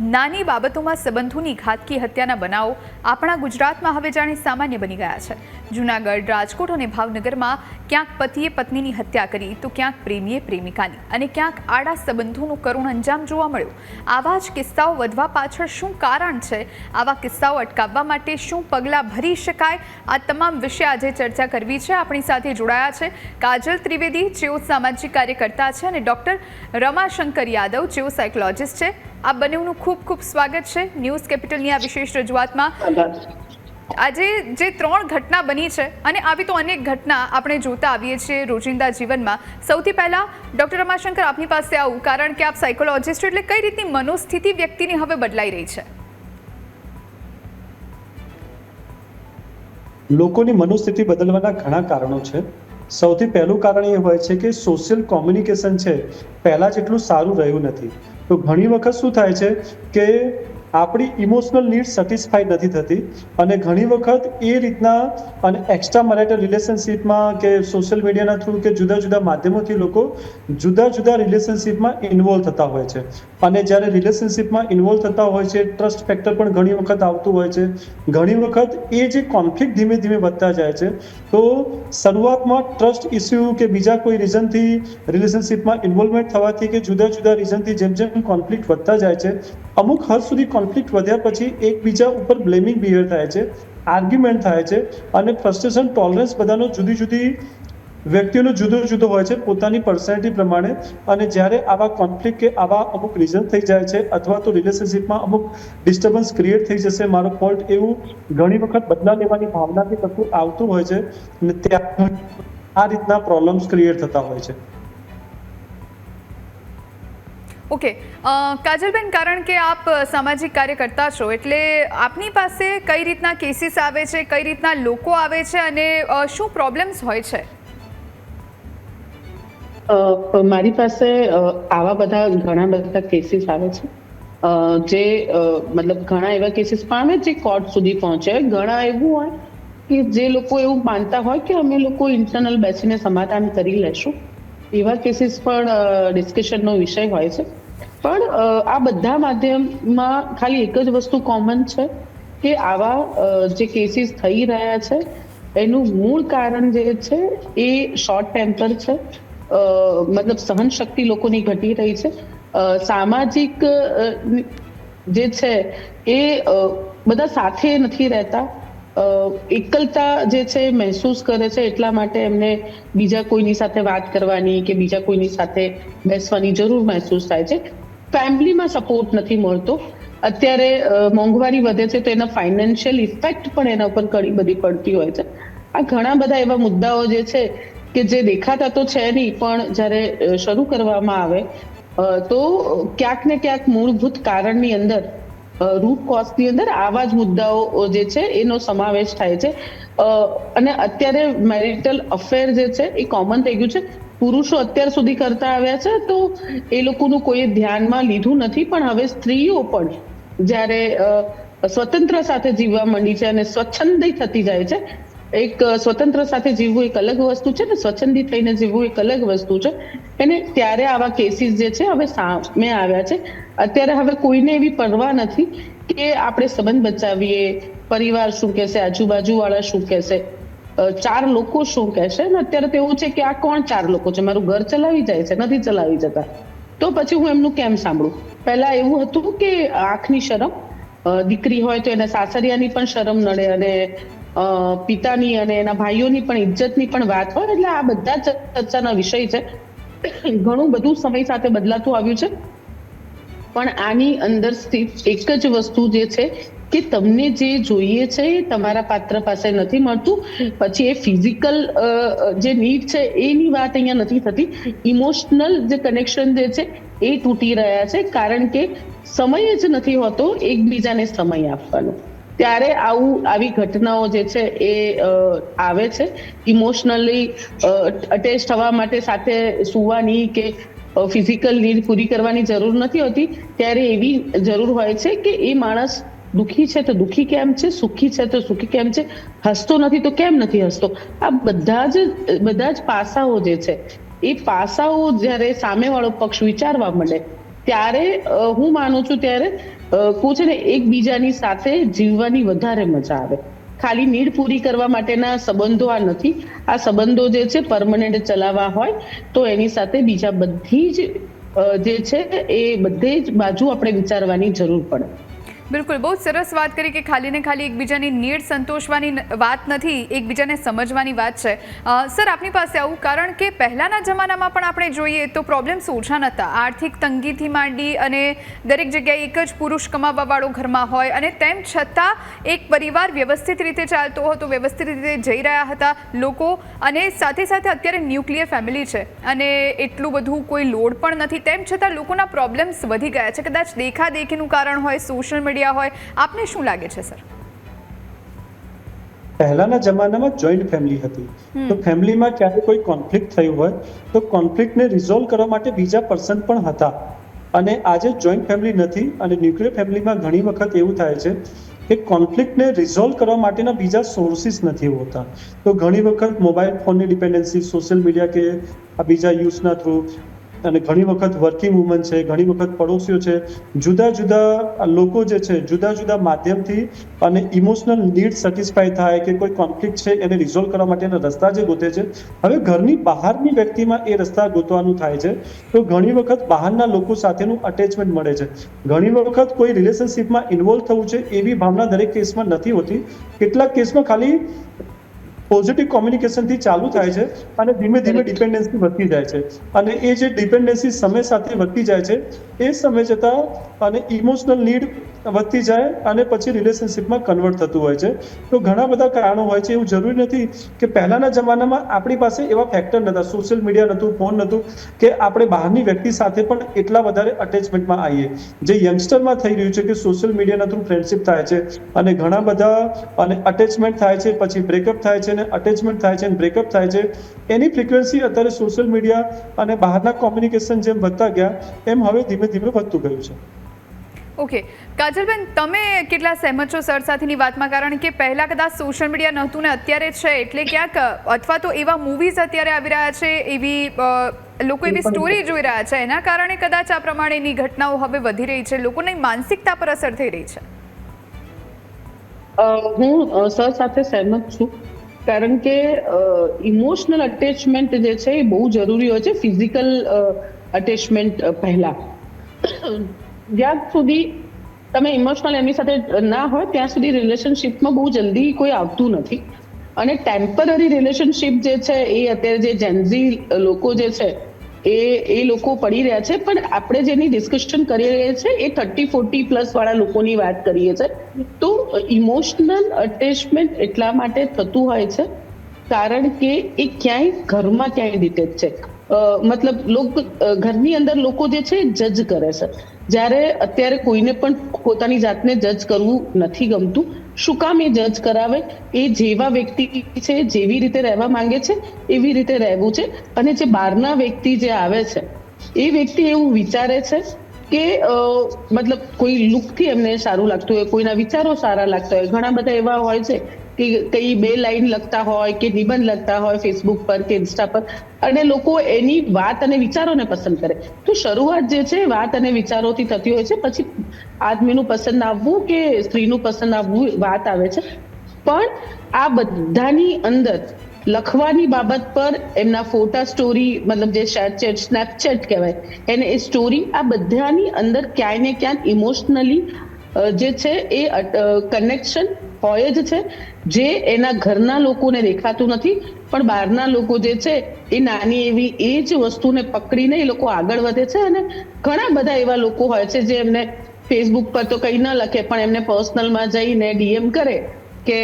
નાની બાબતોમાં સંબંધોની ઘાતકી, હત્યાના બનાવો આપણા ગુજરાતમાં હવે જાણે સામાન્ય બની ગયા છે. જૂનાગઢ, રાજકોટ અને ભાવનગરમાં ક્યાંક પતિએ પત્નીની હત્યા કરી તો ક્યાંક પ્રેમીએ પ્રેમિકાની અને ક્યાંક આડા સંબંધોનું કરુણ અંજામ જોવા મળ્યું. આવા જ કિસ્સાઓ વધવા પાછળ શું કારણ છે? આવા કિસ્સાઓ અટકાવવા માટે શું પગલાં ભરી શકાય? આ તમામ વિશે આજે ચર્ચા કરવી છે. આપણી સાથે જોડાયા છે કાજલ ત્રિવેદી, જેઓ સામાજિક કાર્યકર્તા છે, અને ડૉક્ટર રમાશંકર યાદવ, જેઓ સાયકોલોજિસ્ટ છે. આ બંનેનું ખૂબ ખૂબ સ્વાગત છે. ન્યૂઝ કેપિટલની આ વિશેષ રજૂઆતમાં. આજે જે ત્રણ ઘટના બની છે, અને આવી તો અનેક ઘટના આપણે જોતા આવીએ છીએ રોજિંદા જીવનમાં. સૌથી પહેલા, ડૉક્ટર રમાશંકર, આપની પાસે આવું, કારણ કે આપ સાયકોલોજિસ્ટ એટલે કઈ રીતની મનોસ્થિતિ વ્યક્તિની હવે બદલાઈ રહી છે? લોકોની મનોસ્થિતિ બદલવાના ઘણા કારણો છે. સૌથી પહેલું કારણ એ હોય છે કે સોશિયલ કોમ્યુનિકેશન છે. પહેલાં જેટલું સારું રહ્યું નથી. તો ઘણી વખત શું થાય છે કે આપણી ઇમોશનલ નીડ સેટિસ્ફાઈડ નથી થતી. અને ઘણી વખત એ રીતના અને એક્સ્ટ્રા મેરેટલ રિલેશનશિપમાં કે સોશિયલ મીડિયાના થ્રુ કે જુદા જુદા માધ્યમોથી લોકો જુદા જુદા રિલેશનશિપમાં ઇન્વોલ્વ થતા હોય છે. અને જ્યારે રિલેશનશિપમાં ઇન્વોલ્વ થતા હોય છે ટ્રસ્ટ ફેક્ટર પણ ઘણી વખત આવતું હોય છે. ઘણી વખત એ જે કોન્ફ્લિક્ટ ધીમે ધીમે વધતા જાય છે, તો શરૂઆતમાં ટ્રસ્ટ ઇસ્યુ કે બીજા કોઈ રીઝનથી રિલેશનશિપમાં ઇન્વોલ્વમેન્ટ થવાથી કે જુદા જુદા રીઝનથી જેમ જેમ કોન્ફ્લિક્ટ વધતા જાય છે અમુક હદ સુધી કોન્ફ્લિક્ટ વધ્યા પછી એકબીજા ઉપર બ્લેમિંગ બિહેવ થાય છે આર્ગ્યુમેન્ટ થાય છે અને ફ્રસ્ટ્રેશન ટોલરન્સ બધાનો જુદી જુદી વ્યક્તિઓનો જુદો જુદો હોય છે, પોતાની પર્સનાલિટી પ્રમાણે. અને જ્યારે આવા કોન્ફ્લિક્ટ કે આવા અમુક રીઝન થઈ જાય છે અથવા તો રિલેશનશિપમાં અમુક ડિસ્ટર્બન્સ ક્રિએટ થઈ જશે, મારો ફોલ્ટ એવું ઘણી વખત બદલા લેવાની ભાવનાથી થતું આવતું હોય છે અને ત્યાં આ રીતના પ્રોબ્લેમ્સ ક્રિએટ થતા હોય છે. ઓકે. કાજલબેન, કારણ કે આપ સામાજિક કાર્યકર્તા છો, એટલે આપની પાસે કઈ રીતના કેસીસ આવે છે, કઈ રીતના લોકો આવે છે અને શું પ્રોબ્લેમ્સ હોય છે? મારી પાસે આવા બધા ઘણા બધા કેસીસ આવે છે. જે મતલબ ઘણા એવા કેસીસ પણ આવે જે કોર્ટ સુધી પહોંચે. ઘણા એવું હોય કે જે લોકો એવું માનતા હોય કે અમે લોકો ઇન્ટરનલ બેસીને સમાધાન કરી લેશું. એવા કેસીસ પણ ડિસ્કશનનો વિષય હોય છે. પણ આ બધા માધ્યમમાં ખાલી એક જ વસ્તુ કોમન છે કે આવા જે કેસીસ થઈ રહ્યા છે, એનું મૂળ કારણ જે છે એ શોર્ટ ટેમ્પર છે. મતલબ સહન શક્તિ લોકોની ઘટી રહી છે. સામાજિક જે છે એ બધા સાથે નથી રહેતા. એકલતા જે છે એ મહેસૂસ કરે છે એટલા માટે એમને બીજા કોઈની સાથે વાત કરવાની કે બીજા કોઈની સાથે બેસવાની જરૂર મહેસૂસ થાય છે. ફેમિલીમાં સપોર્ટ નથી મળતો. અત્યારે મોંઘવારી વધે છે તો એના ફાઇનાન્શિયલ ઇફેક્ટ પણ એના ઉપર ઘણી બધી પડતી હોય છે. આ ઘણા બધા એવા મુદ્દાઓ જે છે કે જે દેખાતા તો છે નહીં, પણ જ્યારે શરૂ કરવામાં આવે તો ક્યાંક ને ક્યાંક મૂળભૂત કારણની અંદર રૂટ કોઝની અંદર આવા જ મુદ્દાઓ જે છે એનો સમાવેશ થાય છે. અને અત્યારે મેરિટલ અફેર જે છે એ કોમન થઈ ગયું છે. પુરુષો અત્યાર સુધી કરતા આવ્યા છે, તો એ લોકોનું કોઈ ધ્યાનમાં લીધું નથી, પણ હવે સ્ત્રીઓ પણ જ્યારે સ્વતંત્ર સાથે જીવવા માંડી છે અને સ્વચ્છંદી થતી જાય છે, એક સ્વતંત્ર સાથે જીવવું એક અલગ વસ્તુ છે ને સ્વચ્છંદી થઈને જીવવું એક અલગ વસ્તુ છે, એને ત્યારે આવા કેસીસ જે છે હવે સામે આવ્યા છે. અત્યારે હવે કોઈને એવી પરવા નથી કે આપણે સંબંધ બચાવીએ, પરિવાર શું કહેશે આજુબાજુ વાળા શું કહેશે ચાર લોકો શું કહેશે? અને અત્યારે તો એવું છે કે આ કોણ ચાર લોકો છે? મારું ઘર ચલાવી જાય છે, નથી ચલાવી જતા. તો પછી હું એમનું કેમ સાંભળું? પહેલા એવું હતું કે આંખની શરમ દીકરી હોય તો એના સાસરિયાની પણ શરમ નડે અને પિતાની અને એના ભાઈઓની પણ ઇજ્જતની પણ વાત હોય, એટલે આ બધા ચર્ચાના વિષય છે. ઘણું બધું સમય સાથે બદલાતું આવ્યું છે. પણ આની અંદર સ્થિત એક જ વસ્તુ જે છે કે તમને જે જોઈએ છે એ તમારા પાત્ર પાસે નથી મળતું. પછી એ ફિઝિકલ જે નીડ છે એની વાત અહીંયા નથી થતી. ઇમોશનલ જે કનેક્શન જે છે એ તૂટી રહ્યા છે કારણ કે સમય જ નથી હોતો એકબીજાને સમય આપવાનો. ત્યારે આવું, આવી ઘટનાઓ જે છે એ આવે છે. ઇમોશનલી અટેચ થવા માટે સાથે સુવાની કે ફિઝિકલ નીડ પૂરી કરવાની જરૂર નથી હોતી ત્યારે એવી જરૂર હોય છે કે એ માણસ દુઃખી છે તો દુઃખી કેમ છે સુખી છે તો સુખી કેમ છે હસતો નથી તો કેમ નથી હસતો? આ બધા જ બધા જ પાસાઓ જે છે એ પાસાઓ જ્યારે સામેવાળો પક્ષ વિચારવા માંડે ત્યારે હું માનું છું ત્યારે અ, છે ને એકબીજાની સાથે જીવવાની વધારે મજા આવે. ખાલી નીડ પૂરી કરવા માટેના સંબંધો આ નથી. આ સંબંધો જે છે પરમનન્ટ ચલાવવા હોય તો એની સાથે બીજા બધી જ જે છે એ બધે જ બાજુ આપણે વિચારવાની જરૂર પડે. બિલકુલ, બહુ સરસ વાત કરી કે ખાલી ને ખાલી એકબીજાની નીડ સંતોષવાની વાત નથી, એકબીજાને સમજવાની વાત છે. સર, આપની પાસે આવું કારણ કે પહેલાંના જમાનામાં પણ આપણે જોઈએ તો પ્રોબ્લેમ્સ ઓછા નહોતા આર્થિક તંગીથી માંડી અને દરેક જગ્યાએ એક જ પુરુષ કમાવાવાળો ઘરમાં હોય અને તેમ છતાં એક પરિવાર વ્યવસ્થિત રીતે ચાલતો હતો, વ્યવસ્થિત રીતે જઈ રહ્યા હતા લોકો અને સાથે સાથે અત્યારે ન્યુક્લિયર ફેમિલી છે અને એટલું બધું કોઈ લોડ પણ નથી. તેમ છતાં લોકોના પ્રોબ્લેમ્સ વધી ગયા છે. કદાચ દેખાદેખીનું કારણ હોય, સોશિયલ મીડિયા હોય. આપને શું લાગે છે સર? પહેલાના જમાનામાં જોઈન્ટ ફેમિલી હતી. તો ફેમિલીમાં ક્યારે કોઈ કોન્ફ્લિક્ટ થયું હોય તો કોન્ફ્લિક્ટને રિઝોલ્વ કરવા માટે બીજા પર્સન પણ હતા. અને આજે જોઈન્ટ ફેમિલી નથી અને ન્યુક્લિયર ફેમિલીમાં ઘણી વખત એવું થાય છે કે કોન્ફ્લિક્ટને રિઝોલ્વ કરવા માટેના બીજા સોર્સિસ નથી હોતા. તો ઘણી વખત મોબાઈલ ફોનની ડિપેન્ડન્સી સોશિયલ મીડિયા કે આ બીજા યુઝના થ્રુ અને ઘણી વખત વર્કિંગ વુમન છે, ઘણી વખત પડોશીઓ છે. જુદા જુદા લોકો જે છે, જુદા જુદા માધ્યમથી અને ઇમોશનલ નીડ સેટિસ્ફાય થાય કે કોઈ કોન્ફ્લિક્ટ છે, એને રિઝોલ્વ કરવા માટેના રસ્તા જે ગોતે છે. હવે ઘરની બહારની વ્યક્તિમાં એ રસ્તા ગોતવાનું થાય છે. તો ઘણી વખત બહારના લોકો સાથેનું અટેચમેન્ટ મળે છે. ઘણી વખત કોઈ રિલેશનશિપમાં ઇન્વોલ્વ થવું છે, એવી ભાવના દરેક કેસમાં નથી હોતી. કેટલાક કેસમાં ખાલી પોઝિટિવ કોમ્યુનિકેશનથી ચાલુ થાય છે અને ધીમે ધીમે ડિપેન્ડન્સી વધતી જાય છે. અને એ જે ડિપેન્ડન્સી સમય સાથે વધતી જાય છે એ સમય જતાં અને ઇમોશનલ નીડ વધતી જાય અને પછી રિલેશનશિપમાં કન્વર્ટ થતું હોય છે. તો ઘણા બધા કારણો હોય છે. એવું જરૂરી નથી કે પહેલાના જમાનામાં આપણી પાસે એવા ફેક્ટર નહોતા સોશિયલ મીડિયા નહોતું ફોન નહોતું કે આપણે બહારની વ્યક્તિ સાથે પણ એટલા વધારે અટેચમેન્ટમાં આવીએ. જે યંગસ્ટરમાં થઈ રહ્યું છે કે સોશિયલ મીડિયાના થ્રુ ફ્રેન્ડશિપ થાય છે અને ઘણા બધા અને અટેચમેન્ટ થાય છે પછી બ્રેકઅપ થાય છે અને અટેચમેન્ટ થાય છે અને બ્રેકઅપ થાય છે. એની ફ્રિકવન્સી અત્યારે સોશિયલ મીડિયા અને બહારના કોમ્યુનિકેશન જેમ વધતા ગયા એમ હવે ધીમે ધીમે વધતું ગયું છે. ઓકે કાજલબેન તમે કેટલા સહેમત છો સર સાથેની વાતમાં? કારણ કે પહેલાં કદાચ સોશિયલ મીડિયા નહોતું ને અત્યારે છે એટલે ક્યાંક અથવા તો એવા મૂવીઝ અત્યારે આવી રહ્યા છે એવી લોકો એવી સ્ટોરી જોઈ રહ્યા છે. એના કારણે કદાચ આ પ્રમાણેની ઘટનાઓ હવે વધી રહી છે. લોકોની માનસિકતા પર અસર થઈ રહી છે. અ, હું સર સાથે સહેમત છું. કારણ કે ઇમોશનલ અટેચમેન્ટ જે છે એ બહુ જરૂરી હોય છે ફિઝિકલ અટેચમેન્ટ પહેલા. જ્યાં સુધી તમે ઇમોશનલ એમની સાથે ના હોય, ત્યાં સુધી રિલેશનશિપમાં બહુ જલ્દી કોઈ આવતું નથી. અને ટેમ્પરરી રિલેશનશિપ જે છે એ અત્યારે જે જેન્ઝી લોકો જે છે એ એ લોકો પડી રહ્યા છે, પણ આપણે જેની ડિસ્કશન કરી રહ્યા છે, એ થર્ટી ફોર્ટી પ્લસ વાળા લોકોની વાત કરીએ છીએ તો ઇમોશનલ અટેચમેન્ટ એટલા માટે થતું હોય છે, કારણ કે એ ક્યાંય ઘરમાં ક્યાંય ડિટેચ છે. મતલબ લોક ઘરની અંદર લોકો જે છે જજ કરે છે. જ્યારે અત્યારે કોઈને પણ પોતાની જાતને જજ કરવું નથી ગમતું શું કામ એ જજ કરાવે? એ જેવા વ્યક્તિ છે, જેવી રીતે રહેવા માંગે છે, એવી રીતે રહેવું છે. અને જે બહારના વ્યક્તિ જે આવે છે, એ વ્યક્તિ એવું વિચારે છે કે મતલબ કોઈ લુકથી એમને સારું લાગતું હોય, કોઈના વિચારો સારા લાગતા હોય. ઘણા બધા એવા હોય છે કે કઈ બે લાઈન લખતા હોય કે નિબંધ લખતા હોય ફેસબુક પર કે ઇન્સ્ટા પર, અને લોકો એની વાત અને વિચારોને પસંદ કરે. તો શરૂઆત જે છે, વાત અને વિચારોથી થતી હોય છે, પછી આદમીનું પસંદ આવવું કે સ્ત્રીનું પસંદ આવવું વાત આવે છે. પણ આ બધાની અંદર લખવાની બાબત પર એમના ફોટા સ્ટોરી, મતલબ જે શેરચેટ સ્નેપચેટ કહેવાય, એને એ સ્ટોરી આ બધાની અંદર ક્યાંય ને ક્યાંય ઇમોશનલી જે છે, એ કનેક્શન હોય જ છે, જે એના ઘરના લોકોને દેખાતું નથી, પણ બહારના લોકો જે છે, એ નાની એવી એ જ વસ્તુને પકડીને એ લોકો આગળ વધે છે અને ઘણા બધા એવા લોકો હોય છે જે એમને ફેસબુક પર તો કંઈ ન લખે, પણ એમને પર્સનલમાં જઈને ડીએમ કરે. કે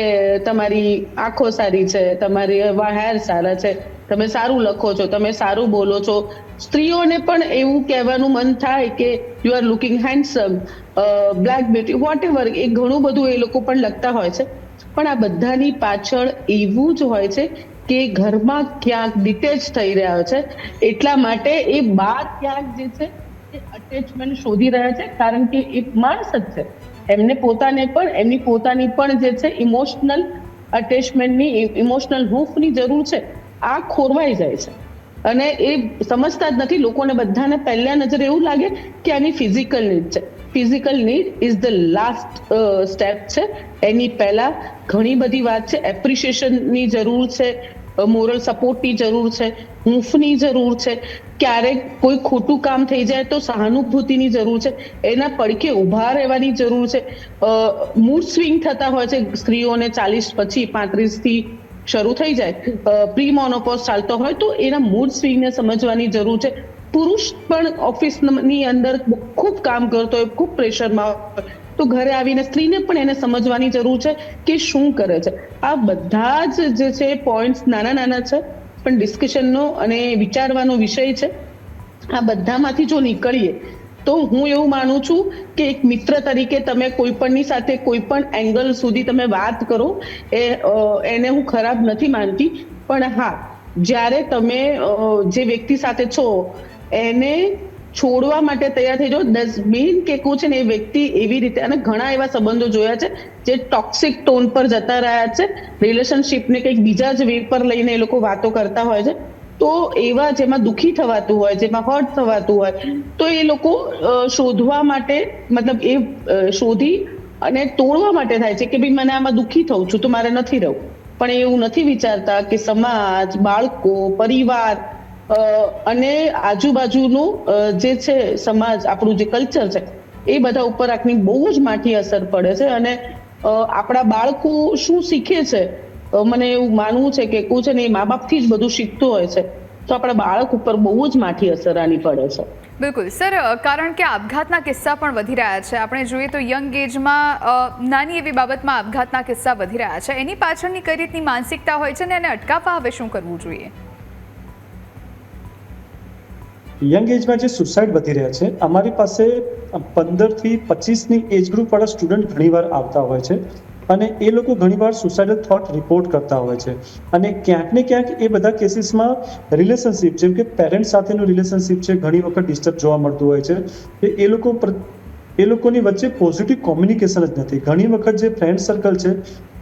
તમારી આંખો સારી છે, તમારી હેર સારા છે, તમે સારું લખો છો, તમે સારું બોલો છો. સ્ત્રીઓને પણ એવું કહેવાનું મન થાય કે you are looking handsome black beauty what ever ઘણું બધું એ લોકો પણ લખતા હોય છે. પણ આ બધાની પાછળ એવું જ હોય છે કે ઘરમાં ક્યાંક ડિટેચ થઈ રહ્યા છે. એટલા માટે એ બા ક્યાંક જે છે એ અટેચમેન્ટ શોધી રહ્યા છે, કારણ કે એક માણસ જ છે. એમને પોતાને પણ, એમની પોતાની પણ જે છે ઇમોશનલ અટેચમેન્ટની ઇમોશનલ હૂફની જરૂર છે, આ ખોરવાઈ જાય છે. અને એ સમજતા જ નથી લોકોને બધાને પહેલા નજરે એવું લાગે કે આની ફિઝિકલ નીડ છે. Physical need is the last step છે. એની પહેલા ઘણી બધી વાત છે. એપ્રિશિએશનની જરૂર છે. મોરલ સપોર્ટની જરૂર છે હૂંફની જરૂર છે. ક્યારેક કોઈ ખોટું કામ થઈ જાય તો સહાનુભૂતિની જરૂર છે. એના પડખે ઊભા રહેવાની જરૂર છે. મૂડ સ્વિંગ થતા હોય છે સ્ત્રીઓને ચાલીસ પછી પાંત્રીસથી શરૂ થઈ જાય. પ્રી મોનોપોઝ ચાલતો હોય તો એના મૂડ સ્વિંગને સમજવાની જરૂર છે. પુરુષ પણ ઓફિસની અંદર ખૂબ કામ કરતો હોય, ખૂબ પ્રેશરમાં તો ઘરે આવીને સ્ત્રીને પણ એને સમજવાની જરૂર છે કે શું કરે છે. આ બધા જ જે છે પોઈન્ટ્સ નાના નાના છે, પણ ડિસ્કશનનો અને વિચારવાનો વિષય છે. આ બધામાંથી જો નીકળીએ, તો હું એવું માનું છું કે એક મિત્ર તરીકે તમે કોઈ પણની સાથે કોઈ પણ એંગલ સુધી તમે વાત કરો, એ એને હું ખરાબ નથી માનતી, પણ હા, જ્યારે તમે જે વ્યક્તિ સાથે છો, એને છોડવા માટે તૈયાર થઈ જાઓ. ડસ્ટબિન કે કું છે ને એ વ્યક્તિ એવી રીતે અને ઘણા એવા સંબંધો જોયા છે જે ટોક્સિક ટોન પર જતા રહ્યા છે. રિલેશનશિપને કંઈક બીજા જ વે પર લઈને એ લોકો વાતો કરતા હોય છે. તો એવા જેમાં દુખી થવાતું હોય, જેમાં હર્ટ થવાતું હોય, તો એ લોકો શોધવા માટે, મતલબ એ શોધી અને તોડવા માટે થાય છે કે ભાઈ મને આમાં દુખી થઉં છું, તો મારે નથી રહું પણ એવું નથી વિચારતા કે સમાજ, બાળકો, પરિવાર અને આજુબાજુનું જે છે સમાજ, આપણું જે કલ્ચર છે, એ બધા ઉપર આખની બહુ જ માઠી અસર પડે છે અને આપણા બાળકો શું શીખે છે? મને એવું માનવું છે કે કોઈ છે ને એ મા બાપથી જ બધું શીખતું હોય છે, તો આપણા બાળક ઉપર બહુ જ માઠી અસર આની પડે છે. બિલકુલ. સર કારણ કે આપઘાતના કિસ્સા પણ વધી રહ્યા છે. આપણે જોઈએ તો યંગ એજમાં નાની એવી બાબતમાં આપઘાતના કિસ્સા વધી રહ્યા છે. એની પાછળની કઈ રીતની માનસિકતા હોય છે ને એને અટકાવવા હવે શું કરવું જોઈએ? યંગ એજમાં જે સુસાઇડ વધી રહ્યા છે, અમારી પાસે પંદરથી પચીસની એજ ગ્રુપવાળા સ્ટુડન્ટ ઘણીવાર આવતા હોય છે અને એ લોકો ઘણીવાર સુસાઇડલ થોટ રિપોર્ટ કરતા હોય છે. અને ક્યાંક ને ક્યાંક એ બધા કેસીસમાં રિલેશનશિપ જેમ કે પેરેન્ટ સાથેનું રિલેશનશિપ છે, ઘણી વખત ડિસ્ટર્બ જોવા મળતું હોય છે એ લોકો એ લોકોની વચ્ચે પોઝિટિવ કોમ્યુનિકેશન જ નથી. ઘણી વખત જે ફ્રેન્ડ સર્કલ છે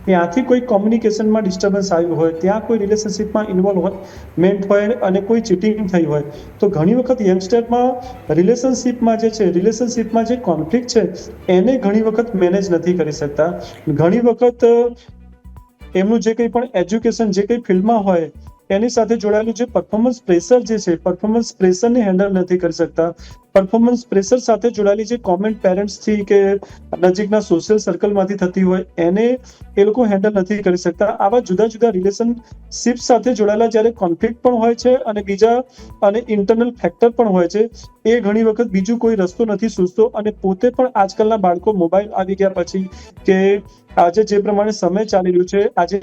ત્યાંથી કોઈ કોમ્યુનિકેશનમાં ડિસ્ટર્બન્સ આવ્યું હોય, ત્યાં કોઈ રિલેશનશિપમાં ઇન્વોલ્વ મેન્ટ હોય અને કોઈ ચીટિંગ થઈ હોય, તો ઘણી વખત યંગસ્ટરમાં રિલેશનશિપમાં જે છે રિલેશનશિપમાં જે કોન્ફ્લિક્ટ છે, એને ઘણી વખત મેનેજ નથી કરી શકતા. ઘણી વખત, એમનું જે કંઈ પણ એજ્યુકેશન જે કંઈ ફિલ્ડમાં હોય એની સાથે જોડાયેલું જે પરફોર્મન્સ પ્રેશર જે છે પરફોર્મન્સ પ્રેશરને હેન્ડલ નથી કરી શકતા. પરફોર્મન્સ પ્રેશર સાથે જોડાયેલી જે કોમેન્ટ પેરેન્ટ્સથી કે નજીકના સોશિયલ સર્કલમાંથી થતી હોય, એને એ લોકો હેન્ડલ નથી કરી શકતા. આવા જુદા જુદા રિલેશનશિપ સાથે જોડાયેલા જ્યારે કોન્ફ્લિક્ટ પણ હોય છે અને બીજા અને ઇન્ટરનલ ફેક્ટર પણ હોય છે, એ ઘણી વખત બીજું કોઈ રસ્તો નથી સૂચતો અને પોતે પણ આજકાલના બાળકો મોબાઈલ આવી ગયા પછી કે આજે જે પ્રમાણે સમય ચાલી રહ્યું છે, આજે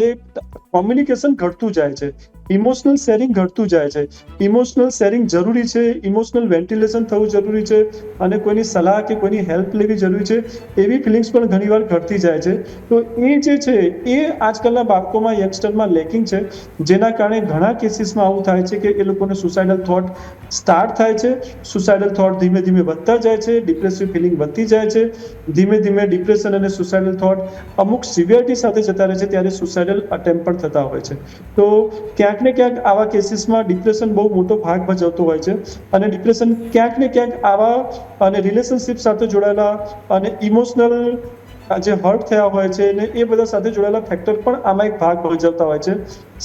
કોમ્યુનિકેશન ઘટતું જાય છે. ઇમોશનલ શેરિંગ ઘટતું જાય છે. ઇમોશનલ શેરિંગ જરૂરી છે. ઇમોશનલ વેન્ટિલેશન થવું જરૂરી છે. અને કોઈની સલાહ કે કોઈની હેલ્પ લેવી જરૂરી છે. એવી ફિલિંગ્સ પણ ઘણીવાર ઘટતી જાય છે. તો એ જે છે, એ આજકાલના બાળકોમાં યંગસ્ટરમાં લેકિંગ છે. જેના કારણે ઘણા કેસીસમાં આવું થાય છે કે એ લોકોને સુસાઇડલ થોટ સ્ટાર્ટ થાય છે. સુસાઇડલ થોટ ધીમે ધીમે વધતા જાય છે. ડિપ્રેસિવ ફિલિંગ વધતી જાય છે. ધીમે ધીમે ડિપ્રેશન અને સુસાઇડલ થોટ અમુક સિવિયરિટી સાથે જતા રહે છે. ત્યારે સુસાઇડલ અટેમ્પ થતા હોય છે. તો ક્યાંક ને ક્યાંક આવા કેસીસમાં ડિપ્રેશન બહુ મોટો ભાગ ભજવતો હોય છે અને ડિપ્રેશન ક્યાંક ને ક્યાંક આવા અને રિલેશનશિપ સાથે જોડાયેલા અને ઇમોશનલ જે હર્ટ થયા હોય છે ને એ બધા સાથે જોડાયેલા ફેક્ટર પણ આમાં એક ભાગ ભજવતા હોય છે.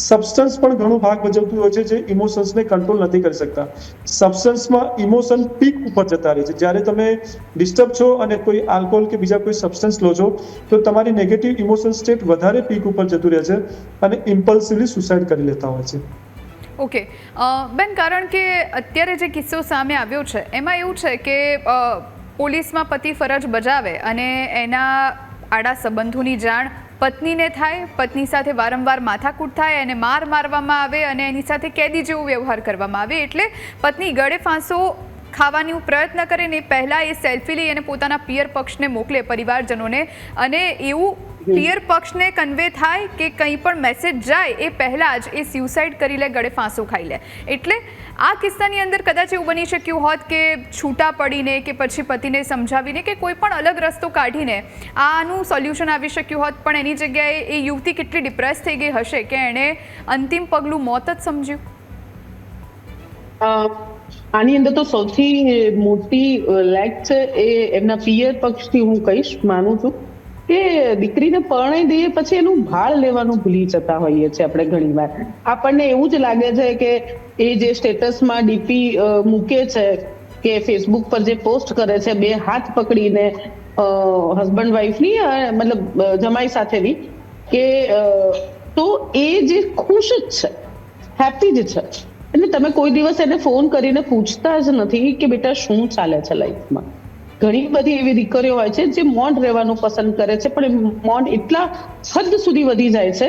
સબસ્ટન્સ પણ ઘણો ભાગ ભજવતું હોય છે જે ઇમોશન્સને કંટ્રોલ નથી કરી શકતા. સબસ્ટન્સમાં ઇમોશન પીક ઉપર જતા રહે છે. જ્યારે તમે ડિસ્ટર્બ છો અને કોઈ આલ્કોહોલ કે બીજા કોઈ સબસ્ટન્સ લો છો, તો તમારી નેગેટિવ ઇમોશન સ્ટેટ વધારે પીક ઉપર જતું રહે છે અને ઇમ્પલ્સિવલી સુસાઇડ કરી લેતા હોય છે. ઓકે. બેન, કારણ કે અત્યારે જે કિસ્સો સામે આવ્યો છે, એમાં એવું છે કે પોલીસમાં પતિ ફરજ બજાવે અને એના આડા સંબંધોની જાણ પત્નીને થાય પત્ની સાથે વારંવાર માથાકૂટ થાય અને માર મારવામાં આવે અને એની સાથે કેદી જેવો વ્યવહાર કરવામાં આવે એટલે પત્ની ગળે ફાંસો ખાવાની પ્રયત્ન કરે ને પહેલાં એ સેલ્ફી લઈ અને પોતાના પિયર પક્ષને મોકલે પરિવારજનોને. અને એવું પિયર પક્ષને કન્વે થાય કે કંઈ પણ મેસેજ જાય એ પહેલાં જ એ સ્યુસાઇડ કરી લે ગળે ફાંસો ખાઈ લે. એટલે આ કિસ્સાની અંદર કદાચ એવું બની શક્યું હોત કે છૂટા પડીને કે પછી પતિને સમજાવીને કે કોઈ પણ અલગ રસ્તો કાઢીને આનું સોલ્યુશન આવી શક્યું હોત, પણ એની જગ્યાએ એ યુવતી કેટલી ડિપ્રેસ થઈ ગઈ હશે કે એણે અંતિમ પગલું મોત જ સમજ્યું? આની અંદર તો સૌથી મોટી લેક છે એ એમના પિયર પક્ષથી હું કહીશ, માનું છું. કે દીકરીને પરણાઈ દઈએ પછી એનું ભાળ લેવાનું ભૂલી જતા હોઈએ છીએ આપણે ઘણીવાર. આપણને એવું જ લાગે છે કે એ જે સ્ટેટસમાં ડીપી મૂકે છે કે ફેસબુક પર જે પોસ્ટ કરે છે, બે હાથ પકડીને હસબન્ડ વાઈફની મતલબ જમાઈ સાથેની, કે તો એ જે ખુશ જ છે, હેપી જ છે. એટલે તમે કોઈ દિવસ એને ફોન કરીને પૂછતા જ નથી કે બેટા શું ચાલે છે લાઈફમાં? ઘણી બધી એવી દીકરીઓ હોય છે જે મૌન રહેવાનું પસંદ કરે છે, પણ એ એટલા હદ સુધી વધી જાય છે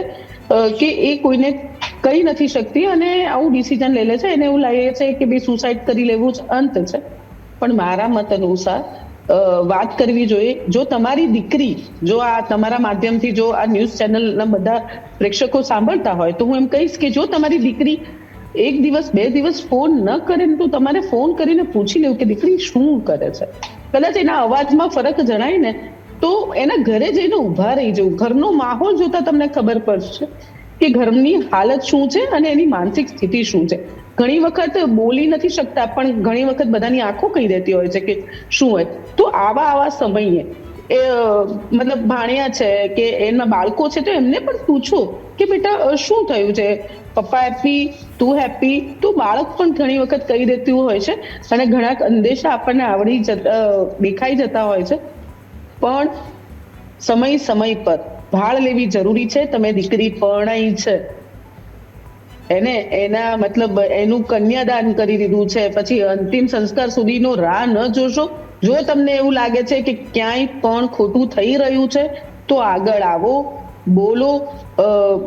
કે એ કોઈને કહી નથી શકતી અને આવું ડિસિઝન લઈ લે છે. એને એવું લાગે છે કે ભાઈ સુસાઇડ કરી લેવું જ અંત છે. પણ મારા મત અનુસાર વાત કરવી જોઈએ. જો તમારી દીકરી, જો આ તમારા માધ્યમથી જો આ ન્યૂઝ ચેનલના બધા પ્રેક્ષકો સાંભળતા હોય, તો હું એમ કહીશ કે જો તમારી દીકરી એક દિવસ, બે દિવસ ફોન ન કરે તો તમારે ફોન કરીને પૂછી લેવું કે દીકરી શું કરે છે? કદાચ એના અવાજમાં ફરક જણાય ને, તો એના ઘરે જઈને ઊભા રહી જવું ઘરનો માહોલ જોતા તમને ખબર પડશે કે ઘરની હાલત શું છે અને એની માનસિક સ્થિતિ શું છે. ઘણી વખત બોલી નથી શકતા, પણ ઘણી વખત બધાની આંખો કહી દેતી હોય છે કે શું હોય. તો આવા આવા સમયે એ મતલબ ભાણિયા છે કે એના બાળકો છે તો એમને પણ પૂછો કે બેટા શું થયું છે? પપ્પા હેપી, તું હેપી, તો બાળક પણ ઘણી વખત કહી દેતું હોય છે અને ઘણા અંદેશા આપણને આવડી દેખાઈ જતા હોય છે. પણ સમય સમય પર ભાળ લેવી જરૂરી છે. તમે દીકરી પરણાઈ છે. એને, એના મતલબ એનું કન્યાદાન કરી દીધું છે. પછી અંતિમ સંસ્કાર સુધીનો રાહ ન જોશો. જો તમને એવું લાગે છે કે ક્યાંય પણ ખોટું થઈ રહ્યું છે, તો આગળ આવો, બોલો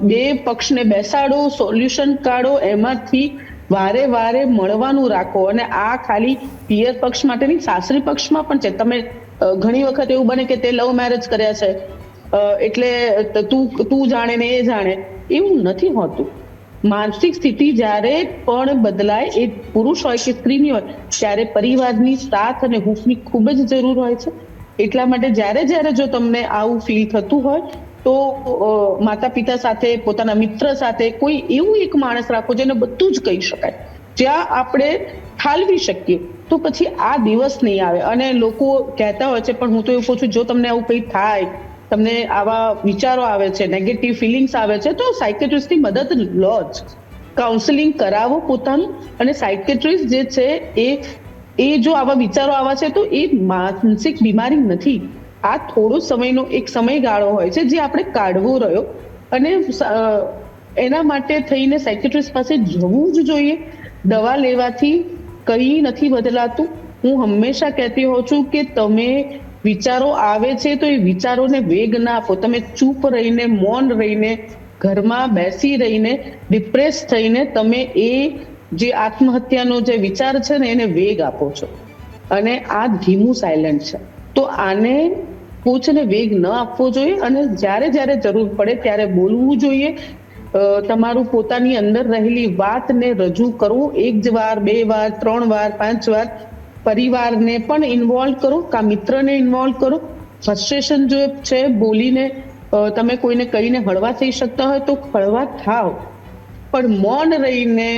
બે પક્ષને બેસાડો, સોલ્યુશન કાઢો, એમાંથી વારે વારે મળવાનું રાખો. અને આ ખાલી પિયર પક્ષ માટે નહીં, સાસરી પક્ષમાં પણ છે. તમે ઘણી વખત એવું બને કે તે લવ મેરેજ કર્યા છે. એટલે તું તું જાણે ને એ જાણે. એવું નથી હોતું. માનસિક સ્થિતિ જ્યારે પણ બદલાય એ પુરુષ હોય કે સ્ત્રીની હોય, ત્યારે પરિવારની સાથ અને હૂંફની ખૂબ જ જરૂર હોય છે. એટલા માટે જ્યારે જ્યારે જો તમને આવું ફીલ થતું હોય, તો માતા પિતા સાથે, પોતાના મિત્ર સાથે કોઈ એવું એક માણસ રાખો જેને બધું જ કહી શકાય. જ્યાં આપણે ઠાલવી શકીએ, તો પછી આ દિવસ નહીં આવે. અને લોકો કહેતા હોય છે, પણ હું તો એવું પૂછું, જો તમને આવું કંઈ થાય તમને આવા વિચારો આવે છે નેગેટિવ ફિલિંગ્સ આવે છે, તો સાયકેટ્રિસ્ટની મદદ લો જ. કાઉન્સેલિંગ કરાવો પોતાનું અને સાયકેટ્રિસ્ટ જે છે એ એ જો આવા વિચારો આવા છે, તો એ માનસિક બીમારી નથી. આ થોડો સમયનો એક સમયગાળો હોય છે, જે આપણે કાઢવો રહ્યો અને એના માટે થઈને સાયકેટ્રિસ્ટ પાસે જવું જ જોઈએ. દવા લેવાથી કંઈ નથી બદલાતું. હું હંમેશા કહેતી હોઉં છું કે તમે વિચારો આવે છે તો એ વિચારોને વેગ ના આપો. તમે ચૂપ રહીને, મૌન રહીને, ઘરમાં બેસી રહીને ડિપ્રેસ થઈને તમે એ જે આત્મહત્યાનો જે વિચાર છે ને એને વેગ આપો છો. અને આ ધીમું સાયલન્ટ છે. તો આને પૂછને વેગ ન આપવો જોઈએ અને જ્યારે જ્યારે જરૂર પડે ત્યારે બોલવું જોઈએ. તમારું પોતાની અંદર રહેલી વાતને રજૂ કરવું એક જ વાર, બે વાર, ત્રણ વાર, પાંચ વાર. પરિવારને પણ ઇન્વોલ્વ કરો કા મિત્રને ઇન્વોલ્વ કરો. ફ્રસ્ટ્રેશન જો છે બોલીને તમે કોઈને કહીને હળવા થઈ શકતા હોય તો હળવા થાવ પણ મૌન રહીને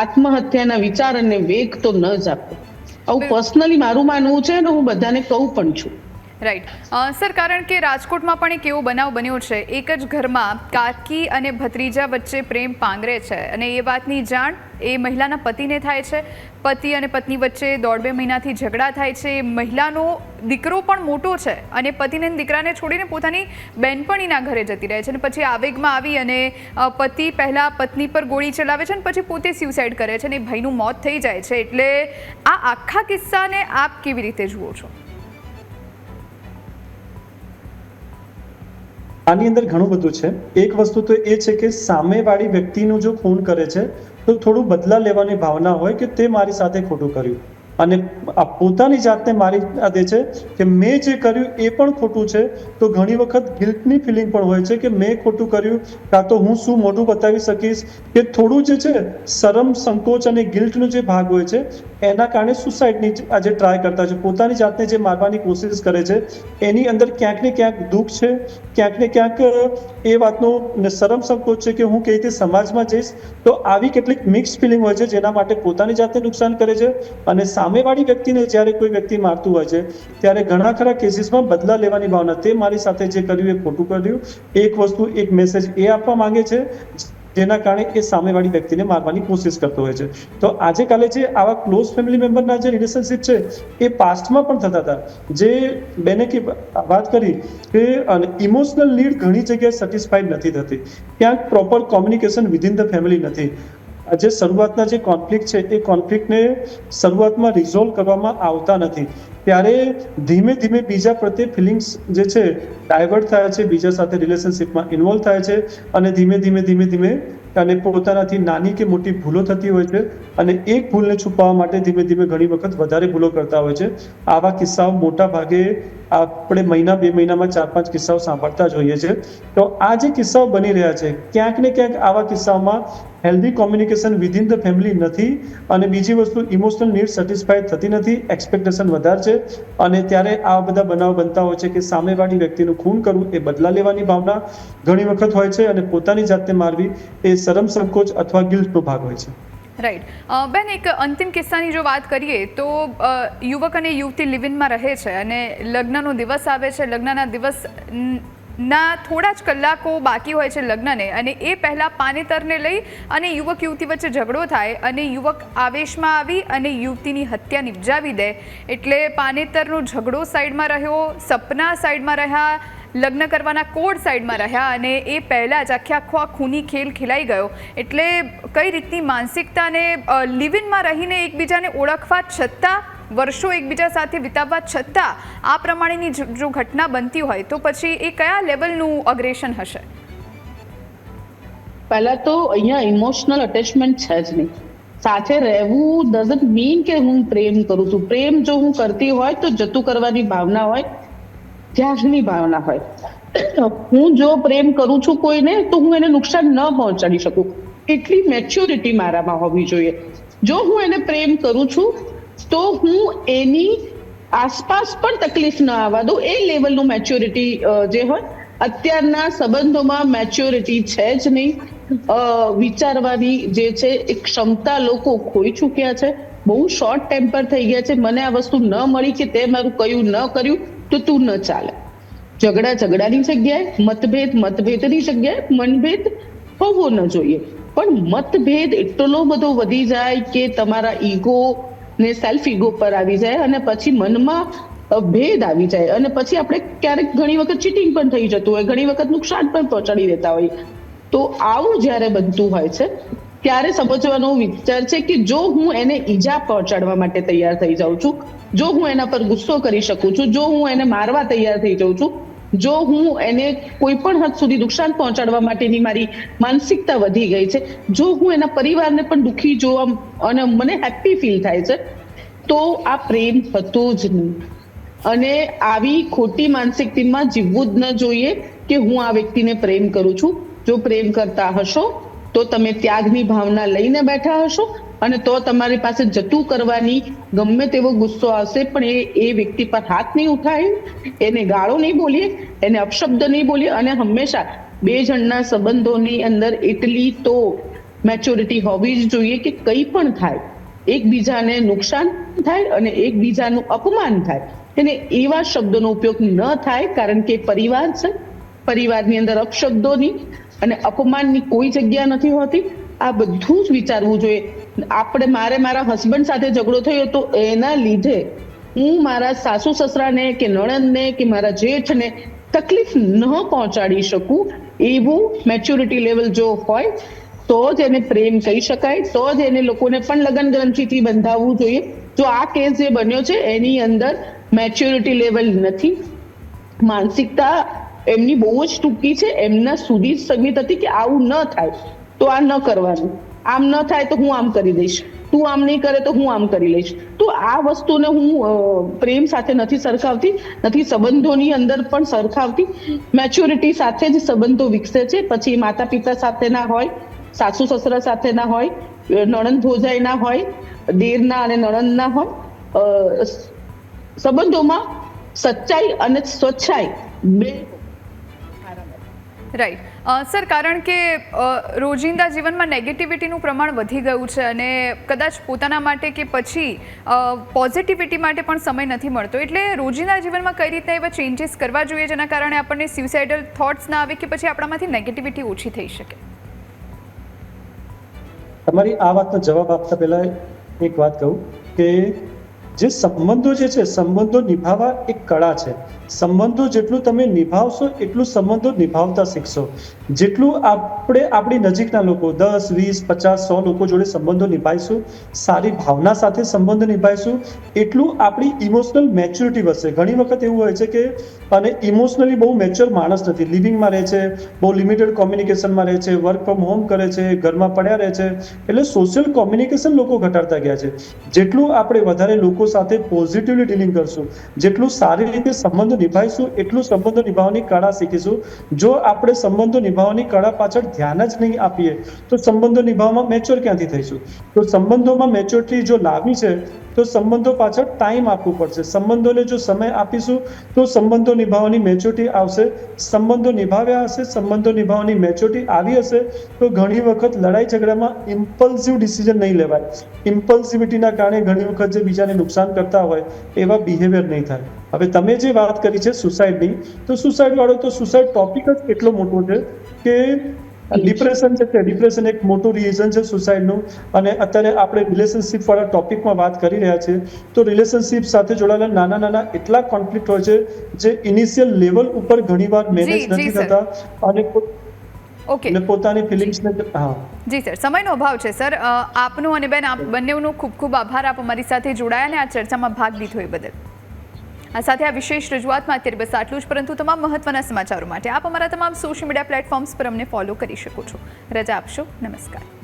આત્મહત્યાના વિચાર અને વેગ તો ન જ આપો. આવું પર્સનલી મારું માનવું છે અને હું બધાને કહું પણ છું. રાઈટ સર, કારણ કે રાજકોટમાં પણ એક એવો બનાવ બન્યો છે. એક જ ઘરમાં કાકી અને ભત્રીજા વચ્ચે પ્રેમ પાંગરે છે. અને એ વાતની જાણ એ મહિલાના પતિને થાય છે. પતિ અને પત્ની વચ્ચે દોઢ બે મહિનાથી ઝઘડા થાય છે. મહિલાનો દીકરો પણ મોટો છે અને પતિને દીકરાને છોડીને પોતાની બેનપણીના ઘરે જતી રહે છે અને પછી આવેગમાં આવી અને પતિ પહેલાં પત્ની પર ગોળી ચલાવે છે અને પછી પોતે સ્યુસાઇડ કરે છે અને ભાઈનું મોત થઈ જાય છે. એટલે આ આખા કિસ્સાને આપ કેવી રીતે જુઓ છો? આની અંદર ઘણું બધું છે. એક વસ્તુ તો એ છે કે સામેવાળી વ્યક્તિનું જો ખૂન કરે છે, તો થોડું બદલા લેવાની ભાવના હોય કે તે મારી સાથે ખોટું કર્યું. અને આ પોતાની જાતને મારી દે છે કે મેં જે કર્યું એ પણ ખોટું છે. તો ઘણી વખત ગિલ્ટની ફિલિંગ પણ હોય છે કે મેં ખોટું કર્યું, કાં તો હું શું મોઢું બતાવી શકીશ કે થોડું જે છે, શરમ, સંકોચ અને ગિલ્ટનો જે ભાગ હોય છે, એના કારણે સુસાઇડની આજે ટ્રાય કરતા છે, પોતાની જાતને જે મારવાની કોશિશ કરે છે, એની અંદર ક્યાંક ને ક્યાંક દુઃખ છે, ક્યાંક ને ક્યાંક એ વાતનો શરમ, સંકોચ છે કે હું કેવી રીતે સમાજમાં જઈશ. તો આવી કેટલીક મિક્સ ફિલિંગ હોય છે જેના માટે પોતાની જાતને નુકસાન કરે છે અને સામેવાળી વ્યક્તિને જ્યારે કોઈ વ્યક્તિ મારતું હોય છે, ત્યારે ઘણા ખરા કેસીસમાં બદલા લેવાની ભાવના, તે મારી સાથે જે કર્યું એ ખોટું કર્યું. એક વસ્તુ, એક મેસેજ એ આપવા માંગે છે, જેના કારણે એ સામેવાળી વ્યક્તિને મારવાની કોશિશ કરતો હોય છે. તો આજે કાલે જે આવા ક્લોઝ ફેમિલી મેમ્બરના જે રિલેશનશિપ છે, એ પાસ્ટમાં પણ થતા હતા. જે બેને કે વાત કરી કે ઇમોશનલ નીડ ઘણી જગ્યાએ સેટિસ્ફાઈડ નથી થતી. ક્યાંક proper communication within the family નથી. જે શરૂઆતના જે કોન્ફ્લિક્ટ છે એ કોન્ફ્લિક્ટને શરૂઆતમાં રિઝોલ્વ કરવામાં આવતા નથી. ત્યારે ધીમે ધીમે બીજા પ્રત્યે ફિલિંગ્સ જે છે ડાયવર્ટ થાય છે, બીજા સાથે રિલેશનશિપમાં ઇન્વોલ્વ થાય છે અને ધીમે ધીમે ધીમે ધીમે અને પોતાનાથી નાની કે મોટી ભૂલો થતી હોય છે અને એક ભૂલને છુપાવવા માટે ધીમે ધીમે ઘણી વખત વધારે ભૂલો કરતા હોય છે. આવા કિસ્સાઓ મોટા ભાગે આપણે મહિના, બે મહિનામાં ચાર, પાંચ કિસ્સાઓ સાંભળતા જોઈએ છે તો આ જે કિસ્સાઓ બની રહ્યા છે, ક્યાંક ને ક્યાંક આવા કિસ્સાઓમાં healthy communication within the family નથી અને બીજી વસ્તુ ઇમોશનલ નીડ સેટિસ્ફાઈડ થતી નથી એક્સપેક્ટેશન વધારે છે અને ત્યારે આવા બધા બનાવ બનતા હોય છે કે સામેવાળી વ્યક્તિનું ખૂન કરવું એ બદલા લેવાની ભાવના ઘણી વખત હોય છે અને પોતાની જાતને મારવી એ શરમ સંકોચ અથવા ગિલ્ટનો ભાગ હોય છે. રાઈટ બેન, એક અંતિમ કિસ્સાની જો વાત કરીએ તો યુવક અને યુવતી લિવિનમાં રહે છે અને લગ્નનો દિવસ આવે છે. લગ્નના દિવસ ના, થોડા જ કલાકો બાકી હોય છે લગ્નને અને એ પહેલાં પાનેતરને લઈ અને યુવક યુવતી વચ્ચે ઝઘડો થાય અને યુવક આવેશમાં આવી અને યુવતીની હત્યા નિપજાવી દે. એટલે પાનેતરનો ઝઘડો સાઈડમાં રહ્યો, સપના સાઈડમાં રહ્યા લગ્ન કરવાના કોડ સાઈડમાં રહ્યા અને એ પહેલાં જ આખે આખો આ ખૂની ખેલ ખેલાઈ ગયો. એટલે કઈ રીતની માનસિકતાને લિવિનમાં રહીને એકબીજાને ઓળખવા છતાં, વર્ષો એકબીજા સાથે વિતાવવા છતાં આ પ્રમાણેની જો- ઘટના બનતી હોય તો પછી એ કયા લેવલનું અગ્રેશન હશે? પહેલા તો અહીંયા ઇમોશનલ અટેચમેન્ટ છે જ નહીં. સાથે રહેવું ડઝન્ટ મીન કે હું પ્રેમ કરું છું. પ્રેમ જો હું કરતી હોય તો જતું કરવાની ભાવના હોય ત્યાગની ભાવના હોય. હું જો પ્રેમ કરું છું કોઈને, તો હું એને નુકસાન ન પહોંચાડી શકું. એટલી મેચ્યોરિટી મારામાં હોવી જોઈએ. જો હું એને પ્રેમ કરું છું, તો હું એની આસપાસ પણ તકલીફ ન આવવા દઉં. એ લેવલનું મેચ્યોરિટી જે હોય, અત્યારના સંબંધોમાં મેચ્યોરિટી છે જ નહીં. વિચારવાની જે છે, એ ક્ષમતા લોકો ખોઈ ચૂક્યા છે. બહુ શોર્ટ ટેમ્પર થઈ ગયા છે. મને આ વસ્તુ ન મળી કે તે મારું કયું ન કર્યું. તો તું ન ચાલે. ઝઘડા ઝઘડાની જગ્યાએ મતભેદ મતભેદની જગ્યાએ મનભેદ હોવો ન જોઈએ. પણ મતભેદ એટલો બધો વધી જાય કે તમારા ઈગો ને સેલ્ફ ઈગો પર આવી જાય અને પછી મનમાં ભેદ આવી જાય. અને પછી આપણે ક્યારેક ઘણી વખત ચીટિંગ પણ થઈ જતું હોય, ઘણી વખત નુકસાન પણ પહોંચાડી દેતા હોય. તો આવું જ્યારે બનતું હોય છે, ત્યારે સમજવાનો વિચાર છે કે જો હું એને ઈજા પહોંચાડવા માટે તૈયાર થઈ જાઉં છું જો હું એના પર ગુસ્સો કરી શકું છું, જો હું એને મારવા તૈયાર થઈ જાઉં છું, જો હું એને કોઈ પણ હદ સુધી નુકસાન પહોંચાડવા માટેની મારી માનસિકતા વધી ગઈ છે, જો હું એના પરિવારને પણ દુઃખી જોવા અને મને હેપી ફીલ થાય છે, તો આ પ્રેમ હતો જ નહીં. અને આવી ખોટી માનસિકતામાં જીવવું જ ન જોઈએ કે હું આ વ્યક્તિને પ્રેમ કરું છું. જો પ્રેમ કરતા હશો, તો તમે ત્યાગની ભાવના લઈને બેઠા હશો અને તો તમારી પાસે જતું કરવાની ગમે તેવો ગુસ્સો આવશે, પણ એ એ વ્યક્તિ પર હાથ નહીં ઉઠાય, એને ગાળો નહીં બોલીએ, એને અપશબ્દ નહીં બોલીએ અને હંમેશા બે જણના સંબંધોની અંદર એટલી તો મેચ્યોરિટી હોવી જ જોઈએ કે કંઈ પણ થાય. એકબીજાને નુકસાન થાય અને એકબીજાનું અપમાન થાય. એને એવા શબ્દોનો ઉપયોગ ન થાય, કારણ કે પરિવાર છે, પરિવારની અંદર અપશબ્દોની અને અપમાનની કોઈ જગ્યા નથી હોતી. આ બધું જ વિચારવું જોઈએ. આપણે મારે મારા હસબન્ડ સાથે ઝઘડો થયો તો એના લીધે હું મારા સાસુ સસરાને કે નણંદને કે મારા જેઠને તકલીફ ન પહોંચાડી શકું એવું મેચ્યોરિટી લેવલ જો હોય તો જ એને પ્રેમ કહી શકાય, તો જ એને લોકોને પણ લગ્ન ગ્રંથિથી બંધાવવું જોઈએ. જો આ કેસ જે બન્યો છે, એની અંદર મેચ્યોરિટી લેવલ નથી. માનસિકતા એમની બહુ જ ટૂંકી છે. એમના સુધી જ સીમિત હતી કે આવું ન થાય, તો આ ન કરવાનું. આમ ન થાય તો હું આમ કરી દઈશ તું આમ નહીં કરે તો હું આમ કરી લઈશ. તો આ વસ્તુને હું પ્રેમ સાથે નથી સરખાવતી, નથી સંબંધોની અંદર પણ સરખાવતી. મેચ્યોરિટી સાથે જ સંબંધો વિકસે છે. પછી માતા પિતા સાથેના હોય, સાસુ સસરા સાથેના હોય નણંદ ભોજાઈના હોય, દેરના અને નણંદના હોય સંબંધોમાં સચ્ચાઈ અને સ્વચ્છાઈ બે રાઈટ સર, કારણ કે રોજિંદા જીવનમાં નેગેટિવિટીનું પ્રમાણ વધી ગયું છે અને કદાચ પોતાના માટે કે પછી પોઝિટિવિટી માટે પણ સમય નથી મળતો. એટલે રોજિંદા જીવનમાં કઈ રીતના એવા ચેન્જીસ કરવા જોઈએ જેના કારણે આપણને સ્યુસાઇડલ થોટ્સ ના આવે કે પછી આપણામાંથી નેગેટિવિટી ઓછી થઈ શકે? તમારી આ વાતનો જવાબ આપતા પહેલા એક વાત કહું કે જે સંબંધો જે છે, સંબંધો નિભાવવા એક કળા છે. સંબંધો જેટલું તમે નિભાવશો, એટલું સંબંધો નિભાવતા શીખશો. જેટલું આપણે, આપણી નજીકના લોકો, દસ, વીસ, પચાસ, સો લોકો જોડે સંબંધો નિભાવીશું, સારી ભાવના સાથે સંબંધ નિભાવીશું, એટલું આપણી ઇમોશનલ મેચ્યોરિટી વધશે. ઘણી વખત એવું હોય છે કે, અને ઇમોશનલી બહુ મેચ્યોર માણસ નથી. લિવિંગમાં રહે છે, બહુ લિમિટેડ કોમ્યુનિકેશનમાં રહે છે વર્ક ફ્રોમ હોમ કરે છે, ઘરમાં પડ્યા રહે છે, એટલે સોશિયલ કોમ્યુનિકેશન લોકો ઘટાડતા ગયા છે. જેટલું આપણે વધારે લોકો સાથે પોઝિટિવલી ડીલિંગ કરશું, જેટલું સારી રીતે સંબંધો નિભાવીશું એટલું સંબંધો નિભાવવાની કળા શીખીશું. જો આપણે સંબંધો નિભાવવાની કળા પાછળ ધ્યાન જ નહીં આપીએ, તો સંબંધો નિભાવવામાં મેચ્યોર ક્યાંથી થઈશું? તો સંબંધોમાં મેચ્યોરિટી જો લાવવી છે તો સંબંધો પાછળ ટાઈમ આપવું પડશે. સંબંધોને જો સમય આપીશું, તો સંબંધો નિભાવવાની મેચ્યોરિટી આવશે. સંબંધો નિભાવ્યા હશે, સંબંધો નિભાવવાની મેચ્યોરિટી આવી હશે, તો ઘણી વખત લડાઈ ઝઘડામાં ઇમ્પલ્સિવ ડિસિઝન નહીં લેવાય. ઇમ્પલ્સિવિટીના કારણે ઘણી વખત જે બીજાને નુકસાન કરતા હોય, એવા બિહેવિયર નહીં થાય. હવે તમે જે વાત કરી છે સુસાઇડની તો સુસાઇડ વાળો તો સુસાઇડ ટોપિક જ એટલો મોટો છે કે ડિપ્રેશન છે કે ડિપ્રેશન એક મોટું રીઝન છે સુસાઇડનું અને અત્યારે આપણે રિલેશનશિપ વાળા ટોપિકમાં વાત કરી રહ્યા છે તો રિલેશનશિપ સાથે જોડાયેલા નાના નાના એટલા કોન્ફ્લિક્ટ હોય છે જે ઇનિશિયલ લેવલ ઉપર ઘણીવાર મેનેજ નથી થતા અને ઓકે. પોતાની ફિલિંગ્સને હા. જી સર સમયનો અભાવ છે સર આપનો અને બેન આપ બંનેનો ખૂબ ખૂબ આભાર. આપ અમારી સાથે જોડાયા અને આ ચર્ચામાં ભાગ લીધો એ બદલ. આ સાથે આ વિશેષ રજૂઆતમાં અત્યારે બસ આટલું જ, પરંતુ તમામ મહત્વના સમાચારો માટે આપ અમારા તમામ સોશિયલ મીડિયા પ્લેટફોર્મ્સ પર અમને ફોલો કરી શકો છો. રજા આપશો. નમસ્કાર.